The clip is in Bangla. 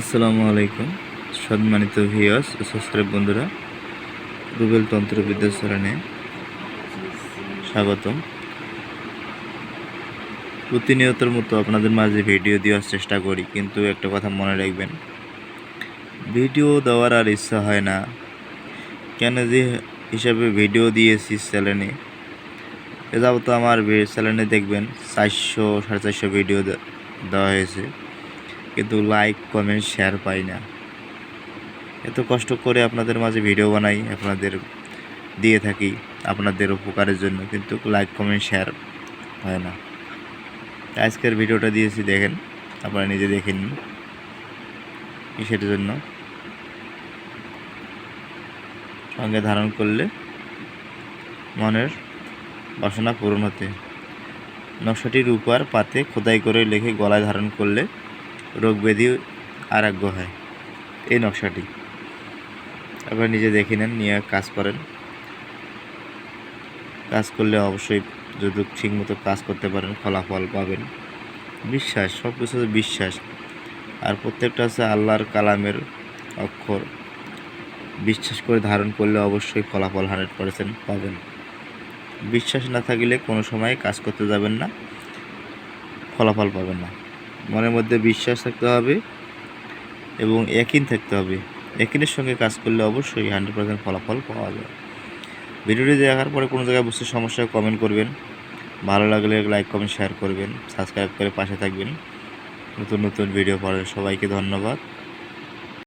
আসসালামু আলাইকুম, সম্মানিত ভিওস ও সাবস্ক্রাইব বন্ধুরা, রুবেল তন্ত্র বিদ্যাচরণে স্বাগতম। প্রতিনিয়তর মতো আপনাদের মাঝে ভিডিও দেওয়ার চেষ্টা করি, কিন্তু একটা কথা মনে রাখবেন, ভিডিও দেওয়ার আর ইচ্ছা হয় না। কেন যে হিসাবে ভিডিও দিয়েছি চ্যানেলে, এ যাবত আমার চ্যানেলে দেখবেন চারশো, সাড়ে চারশো ভিডিও দেওয়া হয়েছে। কিন্তু লাইক কমেন্ট শেয়ার পাই না। এত কষ্ট করে আপনাদের মাঝে ভিডিও বানাই, আপনাদের দিয়ে থাকি, আপনাদের উপকারের জন্য, কিন্তু লাইক কমেন্ট শেয়ার হয় না। আজকের ভিডিওটা দিয়েছি, দেখেন, আপনারা নিজে দেখে নিন, কিসের জন্য? সঙ্গে ধারণ করলে মনের বাসনা পূরণ হতে। নকশাটির উপর পাতে খোদাই করে লেখে গলায় ধারণ করলে রোগ ব্যাধি আরোগ্য হয়। এই নকশাটি। আপনারা নিজে দেখে নেন, নিয়ে কাজ করেন। কাজ করলে অবশ্যই যদি ঠিক মতো কাজ করতে পারেন, ফলাফল পাবেন। বিশ্বাস সব কিছু বিশ্বাস। আর প্রত্যেকটা হচ্ছে আল্লাহর কালামের অক্ষর। বিশ্বাস করে ধারণ করলে অবশ্যই ফলাফল হান্ড্রেড পার্সেন্ট পাবেন। বিশ্বাস না থাকলে কোনো সময় কাজ করতে যাবেন না, ফলাফল পাবেন না। মনের মধ্যে বিশ্বাস থাকতে হবে এবং একিন থাকতে হবে। একিনের সঙ্গে কাজ করলে অবশ্যই হান্ড্রেড পার্সেন্ট ফলাফল পাওয়া যায়। ভিডিওটি দেখার পরে কোনো জায়গায় বুঝতে সমস্যা কমেন্ট করবেন। ভালো লাগলে লাইক কমেন্ট শেয়ার করবেন। সাবস্ক্রাইব করে পাশে থাকবেন। নতুন নতুন ভিডিও পাওয়ার সবাইকে ধন্যবাদ।